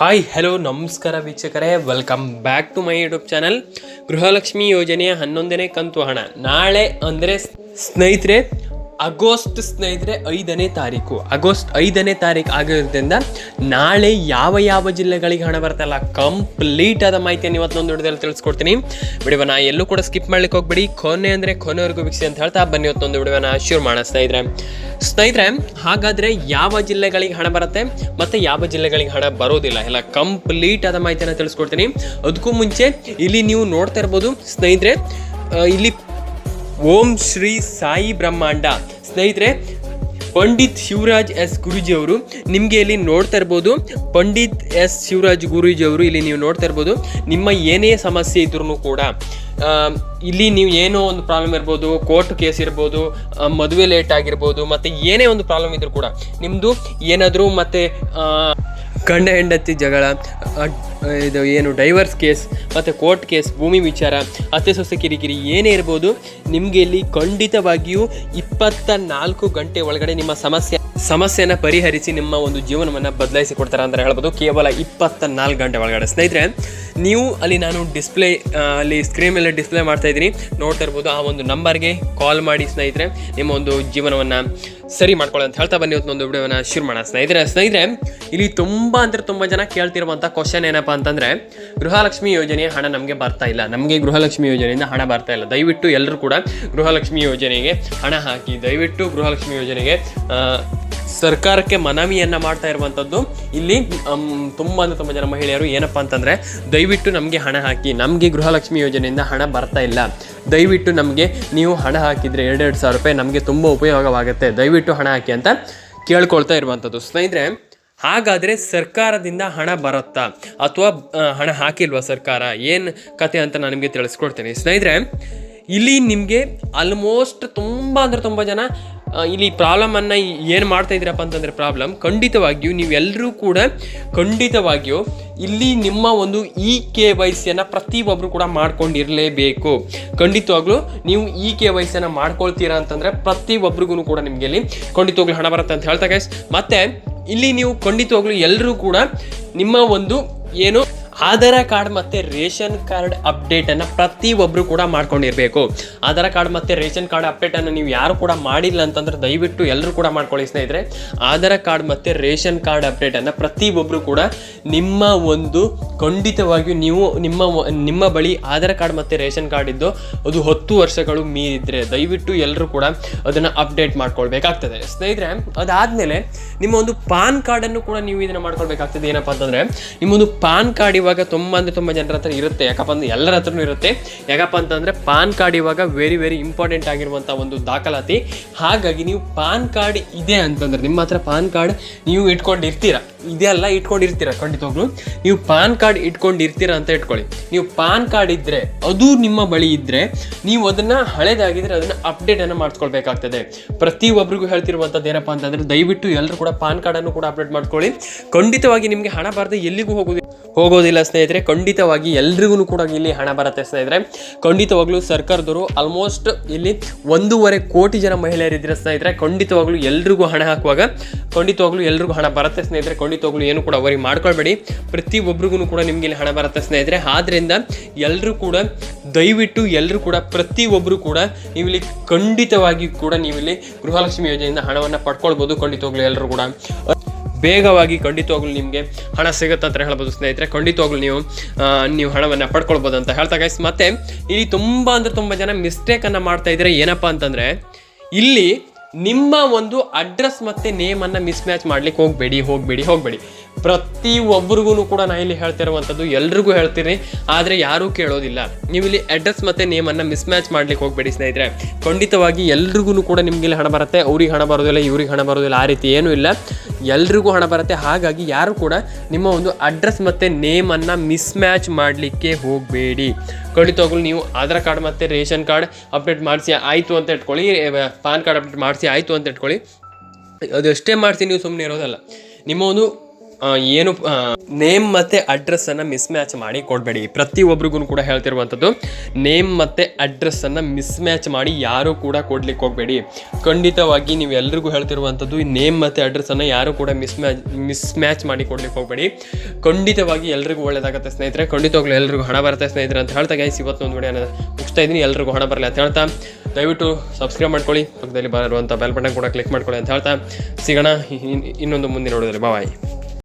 Hi hello ನಮಸ್ಕಾರ ವೀಕ್ಷಕರೇ. Welcome back to my YouTube channel Gruhalakshmi ಯೋಜನೆಯ ಹನ್ನೊಂದನೇ ಕಂತು ಹಣ. ನಾಳೆ ಅಂದರೆ ಸ್ನೇಹಿತರೆ ಆಗಸ್ಟ್ ಸ್ನೇಹಿತರೆ ಐದನೇ ತಾರೀಕು. ಆಗೋಸ್ಟ್ ಐದನೇ ತಾರೀಕು ಆಗಿರೋದ್ರಿಂದ ನಾಳೆ ಯಾವ ಯಾವ ಜಿಲ್ಲೆಗಳಿಗೆ ಹಣ ಬರ್ತಲ್ಲ ಕಂಪ್ಲೀಟ್ ಆದ ಮಾಹಿತಿಯನ್ನು ಇವತ್ತೊಂದು ವಿಡಿಯೋದಲ್ಲಿ ತಿಳಿಸ್ಕೊಡ್ತೀನಿ. ವಿಡಿಯೋನ ಎಲ್ಲೂ ಕೂಡ ಸ್ಕಿಪ್ ಮಾಡ್ಲಿಕ್ಕೆ ಹೋಗ್ಬೇಡಿ. ಕೊನೆ ಅಂದರೆ ಕೊನೆವರೆಗೂ ವೀಕ್ಷಿಸಿ ಅಂತ ಹೇಳ್ತಾ ಬನ್ನಿ ಇವತ್ತೊಂದು ವಿಡಿಯೋನ ಶುರು ಮಾಡೋ ಸ್ನೇಹಿತರೆ. ಸ್ನೇಹಿತರೆ, ಹಾಗಾದರೆ ಯಾವ ಜಿಲ್ಲೆಗಳಿಗೆ ಹಣ ಬರುತ್ತೆ ಮತ್ತು ಯಾವ ಜಿಲ್ಲೆಗಳಿಗೆ ಹಣ ಬರೋದಿಲ್ಲ. ಎಲ್ಲ ಕಂಪ್ಲೀಟ್ ಆದ ಮಾಹಿತಿಯನ್ನು ತಿಳಿಸ್ಕೊಡ್ತೀನಿ. ಅದಕ್ಕೂ ಮುಂಚೆ ಇಲ್ಲಿ ನೀವು ನೋಡ್ತಾ ಇರ್ಬೋದು ಸ್ನೇಹಿತರೆ ಇಲ್ಲಿ ಓಂ ಶ್ರೀ ಸಾಯಿ ಬ್ರಹ್ಮಾಂಡ. ಸ್ನೇಹಿತರೆ, ಪಂಡಿತ್ ಶಿವರಾಜ್ ಎಸ್ ಗುರೂಜಿ ಅವರು ನಿಮಗೆ ಇಲ್ಲಿ ನೋಡ್ತಾ ಇರ್ಬೋದು. ಪಂಡಿತ್ ಎಸ್ ಶಿವರಾಜ್ ಗುರೂಜಿ ಅವರು ಇಲ್ಲಿ ನೀವು ನೋಡ್ತಾ ಇರ್ಬೋದು. ನಿಮ್ಮ ಏನೇ ಸಮಸ್ಯೆ ಇದ್ರೂ ಕೂಡ ಇಲ್ಲಿ ನೀವು ಏನೋ ಒಂದು ಪ್ರಾಬ್ಲಮ್ ಇರ್ಬೋದು ಕೋರ್ಟ್ ಕೇಸ್ ಇರ್ಬೋದು ಮದುವೆ ಲೇಟ್ ಆಗಿರ್ಬೋದು, ಮತ್ತು ಏನೇ ಒಂದು ಪ್ರಾಬ್ಲಮ್ ಇದ್ರೂ ಕೂಡ ನಿಮ್ಮದು ಏನಾದರೂ ಮತ್ತೆ ಗಂಡ ಹೆಂಡತಿ ಜಗಳ ಇದು ಏನು ಡೈವರ್ಸ್ ಕೇಸ್ ಮತ್ತು ಕೋರ್ಟ್ ಕೇಸ್ ಭೂಮಿ ವಿಚಾರ, ಅತ್ತೆ ಸೊಸೆ ಕಿರಿಕಿರಿ ಏನೇ ಇರ್ಬೋದು, ನಿಮಗೆ ಇಲ್ಲಿ ಖಂಡಿತವಾಗಿಯೂ ಇಪ್ಪತ್ತ ನಾಲ್ಕು ಗಂಟೆ ಒಳಗಡೆ ನಿಮ್ಮ ಸಮಸ್ಯೆ, ಸಮಸ್ಯೆನ ಪರಿಹರಿಸಿ ನಿಮ್ಮ ಒಂದು ಜೀವನವನ್ನು ಬದಲಾಯಿಸಿ ಕೊಡ್ತಾರೆ ಅಂತ ಹೇಳ್ಬೋದು. ಕೇವಲ ಇಪ್ಪತ್ತ ನಾಲ್ಕು ಗಂಟೆ ಒಳಗಡೆ. ಸ್ನೇಹಿತರೆ, ನೀವು ಅಲ್ಲಿ ನಾನು ಡಿಸ್ಪ್ಲೇ ಅಲ್ಲಿ ಸ್ಕ್ರೀನ್ ಮೇಲೆ ಡಿಸ್ಪ್ಲೇ ಮಾಡ್ತಾ ಇದ್ದೀನಿ. ನೋಡ್ತಾ ಇರ್ಬೋದು ಆ ಒಂದು ನಂಬರ್ಗೆ ಕಾಲ್ ಮಾಡಿ ಸ್ನೇಹಿತರೆ, ನಿಮ್ಮ ಒಂದು ಜೀವನವನ್ನು ಸರಿ ಮಾಡ್ಕೊಳ್ಳಿ ಅಂತ ಹೇಳ್ತಾ ಬನ್ನಿ ಇವತ್ತೊಂದು ವಿಡಿಯೋನ ಶುರು ಮಾಡೋಣ. ಸ್ನೇಹಿತರೆ ಸ್ನೇಹಿತರೆ, ಇಲ್ಲಿ ತುಂಬ ಅಂದರೆ ತುಂಬ ಜನ ಕೇಳ್ತಿರುವಂಥ ಕ್ವಶನ್ ಏನಪ್ಪ ಅಂತಂದರೆ, ಗೃಹಲಕ್ಷ್ಮಿ ಯೋಜನೆಯ ಹಣ ನಮಗೆ ಬರ್ತಾ ಇಲ್ಲ. ನಮಗೆ ಗೃಹಲಕ್ಷ್ಮಿ ಯೋಜನೆಯಿಂದ ಹಣ ಬರ್ತಾ ಇಲ್ಲ. ದಯವಿಟ್ಟು ಎಲ್ಲರೂ ಕೂಡ ಗೃಹಲಕ್ಷ್ಮಿ ಯೋಜನೆಗೆ ಹಣ ಹಾಕಿ. ದಯವಿಟ್ಟು ಗೃಹಲಕ್ಷ್ಮಿ ಯೋಜನೆಗೆ ಸರ್ಕಾರಕ್ಕೆ ಮನವಿಯನ್ನು ಮಾಡ್ತಾ ಇರುವಂಥದ್ದು ಇಲ್ಲಿ ತುಂಬ ಅಂದರೆ ತುಂಬ ಜನ ಮಹಿಳೆಯರು ಏನಪ್ಪ ಅಂತಂದರೆ, ದಯವಿಟ್ಟು ನಮಗೆ ಹಣ ಹಾಕಿ, ನಮಗೆ ಗೃಹಲಕ್ಷ್ಮಿ ಯೋಜನೆಯಿಂದ ಹಣ ಬರ್ತಾ ಇಲ್ಲ. ದಯವಿಟ್ಟು ನಮಗೆ, ನೀವು ಹಣ ಹಾಕಿದರೆ ಎರಡೆರಡು ಸಾವಿರ ರೂಪಾಯಿ ನಮಗೆ ತುಂಬ ಉಪಯೋಗವಾಗುತ್ತೆ. ದಯವಿಟ್ಟು ಹಣ ಹಾಕಿ ಅಂತ ಕೇಳ್ಕೊಳ್ತಾ ಇರುವಂಥದ್ದು ಸ್ನೇಹಿತರೆ, ಹಾಗಾದರೆ ಸರ್ಕಾರದಿಂದ ಹಣ ಬರುತ್ತಾ? ಅಥವಾ ಹಣ ಹಾಕಿಲ್ವಾ ಸರ್ಕಾರ? ಏನು ಕತೆ ಅಂತ ನಾನು ನಿಮಗೆ ತಿಳಿಸ್ಕೊಡ್ತೀನಿ. ಸ್ನೇಹಿತರೆ, ಇಲ್ಲಿ ನಿಮಗೆ ಆಲ್ಮೋಸ್ಟ್ ತುಂಬ ಅಂದರೆ ತುಂಬ ಜನ ಇಲ್ಲಿ ಪ್ರಾಬ್ಲಮನ್ನು ಏನು ಮಾಡ್ತಾ ಇದ್ದೀರಪ್ಪ ಅಂತಂದರೆ ಪ್ರಾಬ್ಲಮ್ ಖಂಡಿತವಾಗಿಯೂ ನೀವೆಲ್ಲರೂ ಕೂಡ ಖಂಡಿತವಾಗಿಯೂ ಇಲ್ಲಿ ನಿಮ್ಮ ಒಂದು ಇ ಕೆ ವೈ ಸಿಯನ್ನು ಪ್ರತಿಯೊಬ್ಬರು ಕೂಡ ಮಾಡ್ಕೊಂಡಿರಲೇಬೇಕು. ಖಂಡಿತವಾಗ್ಲೂ ನೀವು ಇ ಕೆ ವೈ ಸಿಯನ್ನು ಮಾಡ್ಕೊಳ್ತೀರಾ ಅಂತಂದರೆ ಪ್ರತಿಯೊಬ್ಬರಿಗೂ ಕೂಡ ನಿಮಗೆ ಇಲ್ಲಿ ಖಂಡಿತವಾಗ್ಲೂ ಹಣ ಬರುತ್ತೆ ಅಂತ ಹೇಳ್ತಾ ಗೈಸ್ ಮತ್ತೆ ಇಲ್ಲಿ ನೀವು ಖಂಡಿತವಾಗ್ಲೂ ಎಲ್ಲರೂ ಕೂಡ ನಿಮ್ಮ ಒಂದು ಏನು ಆಧಾರ ಕಾರ್ಡ್ ಮತ್ತು ರೇಷನ್ ಕಾರ್ಡ್ ಅಪ್ಡೇಟನ್ನು ಪ್ರತಿಯೊಬ್ಬರು ಕೂಡ ಮಾಡ್ಕೊಂಡಿರಬೇಕು. ಆಧಾರ ಕಾರ್ಡ್ ಮತ್ತು ರೇಷನ್ ಕಾರ್ಡ್ ಅಪ್ಡೇಟನ್ನು ನೀವು ಯಾರು ಕೂಡ ಮಾಡಿಲ್ಲ ಅಂತಂದ್ರೆ ದಯವಿಟ್ಟು ಎಲ್ಲರೂ ಕೂಡ ಮಾಡ್ಕೊಳ್ಳಿ ಸ್ನೇಹಿತರೆ. ಆಧಾರ ಕಾರ್ಡ್ ಮತ್ತು ರೇಷನ್ ಕಾರ್ಡ್ ಅಪ್ಡೇಟನ್ನು ಪ್ರತಿಯೊಬ್ಬರು ಕೂಡ ನಿಮ್ಮ ಒಂದು ಖಂಡಿತವಾಗಿಯೂ ನೀವು ನಿಮ್ಮ ನಿಮ್ಮ ಬಳಿ ಆಧಾರ್ ಕಾರ್ಡ್ ಮತ್ತು ರೇಷನ್ ಕಾರ್ಡ್ ಇದ್ದು ಅದು ಹತ್ತು ವರ್ಷಗಳು ಮೀರಿದ್ರೆ ದಯವಿಟ್ಟು ಎಲ್ಲರೂ ಕೂಡ ಅದನ್ನು ಅಪ್ಡೇಟ್ ಮಾಡ್ಕೊಳ್ಬೇಕಾಗ್ತದೆ. ಸ್ನೇಹಿತರೆ, ಅದಾದಮೇಲೆ ನಿಮ್ಮ ಒಂದು ಪಾನ್ ಕಾರ್ಡನ್ನು ಕೂಡ ನೀವು ಇದನ್ನು ಮಾಡ್ಕೊಳ್ಬೇಕಾಗ್ತದೆ. ಏನಪ್ಪ ಅಂತಂದರೆ ನಿಮ್ಮೊಂದು ಪಾನ್ ಕಾರ್ಡ್ ಇವಾಗ ತುಂಬ ಅಂದರೆ ತುಂಬ ಜನರ ಹತ್ರ ಇರುತ್ತೆ. ಯಾಕಪ್ಪ ಅಂದರೆ ಎಲ್ಲರ ಹತ್ರನೂ ಇರುತ್ತೆ. ಯಾಕಪ್ಪ ಅಂತಂದರೆ ಪಾನ್ ಕಾರ್ಡ್ ಇವಾಗ ವೆರಿ ವೆರಿ ಇಂಪಾರ್ಟೆಂಟ್ ಆಗಿರುವಂಥ ಒಂದು ದಾಖಲಾತಿ. ಹಾಗಾಗಿ ನೀವು ಪಾನ್ ಕಾರ್ಡ್ ಇದೆ ಅಂತಂದ್ರೆ ನಿಮ್ಮ ಹತ್ರ ಪಾನ್ ಕಾರ್ಡ್ ನೀವು ಇಟ್ಕೊಂಡಿರ್ತೀರ? ಇದೆಲ್ಲ ಇಟ್ಕೊಂಡಿರ್ತೀರ? ಖಂಡಿತವಾಗ್ಲು ನೀವು ಪಾನ್ ಕಾರ್ಡ್ ಇಟ್ಕೊಂಡಿರ್ತೀರ ಅಂತ ಇಟ್ಕೊಳ್ಳಿ. ನೀವು ಪಾನ್ ಕಾರ್ಡ್ ಇದ್ದರೆ ಅದು ನಿಮ್ಮ ಬಳಿ ಇದ್ದರೆ ನೀವು ಅದನ್ನು ಹಳೆದಾಗಿದ್ದರೆ ಅದನ್ನು ಅಪ್ಡೇಟನ್ನು ಮಾಡಿಸ್ಕೊಳ್ಬೇಕಾಗ್ತದೆ. ಪ್ರತಿಯೊಬ್ಬರಿಗೂ ಹೇಳ್ತಿರುವಂಥದ್ದು ಏನಪ್ಪ ಅಂತಂದರೆ ದಯವಿಟ್ಟು ಎಲ್ಲರೂ ಕೂಡ ಪಾನ್ ಕಾರ್ಡನ್ನು ಕೂಡ ಅಪ್ಡೇಟ್ ಮಾಡ್ಕೊಳ್ಳಿ. ಖಂಡಿತವಾಗಿ ನಿಮಗೆ ಹಣ ಬಾರದೆ ಎಲ್ಲಿಗೂ ಹೋಗೋದು ಹೋಗೋದಿಲ್ಲ ಸ್ನೇಹಿತರೆ, ಖಂಡಿತವಾಗಿ ಎಲ್ರಿಗೂ ಕೂಡ ಇಲ್ಲಿ ಹಣ ಬರುತ್ತೆ ಸ್ನೇಹಿತರೆ. ಖಂಡಿತವಾಗ್ಲೂ ಸರ್ಕಾರದವರು ಆಲ್ಮೋಸ್ಟ್ ಇಲ್ಲಿ ಒಂದೂವರೆ ಕೋಟಿ ಜನ ಮಹಿಳೆಯರಿದ್ದೀರ ಸ್ನೇಹಿತರೆ, ಖಂಡಿತವಾಗ್ಲೂ ಎಲ್ರಿಗೂ ಹಣ ಹಾಕುವಾಗ, ಖಂಡಿತವಾಗ್ಲೂ ಎಲ್ರಿಗೂ ಹಣ ಬರುತ್ತೆ ಸ್ನೇಹಿತರೆ. ಖಂಡಿತವಾಗ್ಲೂ ಏನು ಕೂಡ ವರಿ ಮಾಡ್ಕೊಳ್ಬೇಡಿ. ಪ್ರತಿಯೊಬ್ಬರಿಗೂ ಕೂಡ ನಿಮಗೆ ಇಲ್ಲಿ ಹಣ ಬರುತ್ತೆ ಸ್ನೇಹಿತರೆ. ಆದ್ರಿಂದ ಎಲ್ಲರೂ ಕೂಡ, ದಯವಿಟ್ಟು ಎಲ್ಲರೂ ಕೂಡ ಪ್ರತಿಯೊಬ್ಬರು ಕೂಡ ನೀವಿಲ್ಲಿ ಖಂಡಿತವಾಗಿ ಕೂಡ ನೀವಿಲ್ಲಿ ಗೃಹಲಕ್ಷ್ಮಿ ಯೋಜನೆಯಿಂದ ಹಣವನ್ನು ಪಡ್ಕೊಳ್ಬೋದು ಖಂಡಿತವಾಗ್ಲೂ ಎಲ್ಲರೂ ಕೂಡ. ಬೇಗವಾಗಿ ಖಂಡಿತವಾಗ್ಲೂ ನಿಮಗೆ ಹಣ ಸಿಗುತ್ತೆ ಅಂತ ಹೇಳ್ಬೋದು ಸ್ನೇಹಿತರೆ. ಖಂಡಿತವಾಗ್ಲೂ ನೀವು ನೀವು ಹಣವನ್ನು ಪಡ್ಕೊಳ್ಬೋದು ಅಂತ ಹೇಳ್ತಾ ಗೈಸ್ ಮತ್ತೆ ಇಲ್ಲಿ ತುಂಬ ಅಂದರೆ ತುಂಬ ಜನ ಮಿಸ್ಟೇಕನ್ನು ಮಾಡ್ತಾ ಇದ್ದಾರೆ ಏನಪ್ಪ ಅಂತಂದರೆ, ಇಲ್ಲಿ ನಿಮ್ಮ ಒಂದು ಅಡ್ರೆಸ್ ಮತ್ತು ನೇಮನ್ನು ಮಿಸ್ ಮ್ಯಾಚ್ ಮಾಡ್ಲಿಕ್ಕೆ ಹೋಗಬೇಡಿ ಹೋಗಬೇಡಿ ಹೋಗಬೇಡಿ. ಪ್ರತಿ ಒಬ್ರಿಗೂ ಕೂಡ ನಾ ಇಲ್ಲಿ ಹೇಳ್ತಿರುವಂಥದ್ದು ಎಲ್ರಿಗೂ ಹೇಳ್ತೀನಿ, ಆದರೆ ಯಾರೂ ಕೇಳೋದಿಲ್ಲ. ನೀವು ಇಲ್ಲಿ ಅಡ್ರೆಸ್ ಮತ್ತು ನೇಮನ್ನು ಮಿಸ್ ಮ್ಯಾಚ್ ಮಾಡ್ಲಿಕ್ಕೆ ಹೋಗಬೇಡಿ ಸ್ನೇಹಿತರೆ. ಖಂಡಿತವಾಗಿ ಎಲ್ರಿಗೂ ಕೂಡ ನಿಮ್ಗೆ ಹಣ ಬರುತ್ತೆ, ಅವ್ರಿಗೆ ಹಣ ಬರೋದಿಲ್ಲ ಇವ್ರಿಗೆ ಹಣ ಬರೋದಿಲ್ಲ ಆ ರೀತಿ ಏನೂ ಇಲ್ಲ. ಎಲ್ರಿಗೂ ಹಣ ಬರುತ್ತೆ, ಹಾಗಾಗಿ ಯಾರು ಕೂಡ ನಿಮ್ಮ ಒಂದು ಅಡ್ರೆಸ್ ಮತ್ತು ನೇಮನ್ನು ಮಿಸ್ ಮ್ಯಾಚ್ ಮಾಡಲಿಕ್ಕೆ ಹೋಗಬೇಡಿ. ಖಂಡಿತವಾಗ್ಲೂ ನೀವು ಆಧಾರ್ ಕಾರ್ಡ್ ಮತ್ತು ರೇಷನ್ ಕಾರ್ಡ್ ಅಪ್ಡೇಟ್ ಮಾಡಿಸಿ, ಆಯಿತು ಅಂತ ಇಟ್ಕೊಳ್ಳಿ ಪಾನ್ ಕಾರ್ಡ್ ಅಪ್ಡೇಟ್ ಮಾಡಿಸಿ, ಆಯಿತು ಅಂತ ಇಟ್ಕೊಳ್ಳಿ. ಅದಷ್ಟೇ ಮಾಡಿಸಿ, ನೀವು ಸುಮ್ಮನೆ ಇರೋದಲ್ಲ. ನಿಮ್ಮ ಒಂದು ಏನು ನೇಮ್ ಮತ್ತು ಅಡ್ರೆಸ್ಸನ್ನು ಮಿಸ್ ಮ್ಯಾಚ್ ಮಾಡಿ ಕೊಡಬೇಡಿ. ಪ್ರತಿಯೊಬ್ಬರಿಗೂ ಕೂಡ ಹೇಳ್ತಿರುವಂಥದ್ದು, ನೇಮ್ ಮತ್ತು ಅಡ್ರೆಸ್ಸನ್ನು ಮಿಸ್ ಮ್ಯಾಚ್ ಮಾಡಿ ಯಾರೂ ಕೂಡ ಕೊಡ್ಲಿಕ್ಕೆ ಹೋಗಬೇಡಿ. ಖಂಡಿತವಾಗಿ ನೀವು ಎಲ್ರಿಗೂ ಹೇಳ್ತಿರುವಂಥದ್ದು, ಈ ನೇಮ್ ಮತ್ತು ಅಡ್ರೆಸ್ಸನ್ನು ಯಾರೂ ಕೂಡ ಮಿಸ್ ಮ್ಯಾಚ್ ಮಿಸ್ ಮ್ಯಾಚ್ ಮಾಡಿ ಕೊಡ್ಲಿಕ್ಕೆ ಹೋಗಬೇಡಿ. ಖಂಡಿತವಾಗಿ ಎಲ್ರಿಗೂ ಒಳ್ಳೇದಾಗುತ್ತೆ ಸ್ನೇಹಿತರೆ. ಖಂಡಿತವಾಗ್ಲೂ ಎಲ್ರಿಗೂ ಹಣ ಬರುತ್ತೆ ಸ್ನೇಹಿತರೆ ಅಂತ ಹೇಳ್ತಾ ಗೈಸ್ ಇವತ್ತೊಂದು ವಿಡಿಯೋನ ಮುಗಿಸ್ತಾ ಇದ್ದೀನಿ. ಎಲ್ರಿಗೂ ಹಣ ಬರಲಿ ಅಂತ ಹೇಳ್ತಾ. ದಯವಿಟ್ಟು ಸಬ್ಸ್ಕ್ರೈಬ್ ಮಾಡ್ಕೊಳ್ಳಿ. ಪಕ್ಕದಲ್ಲಿ ಬರುವಂಥ ಬೆಲ್ ಬಟನ್ ಕೂಡ ಕ್ಲಿಕ್ ಮಾಡ್ಕೊಳ್ಳಿ ಅಂತ ಹೇಳ್ತಾ. ಸಿಗೋಣ ಇನ್ನೊಂದು ಮುಂದೆ ನೋಡಿದ್ರೆ ಬಾಯ್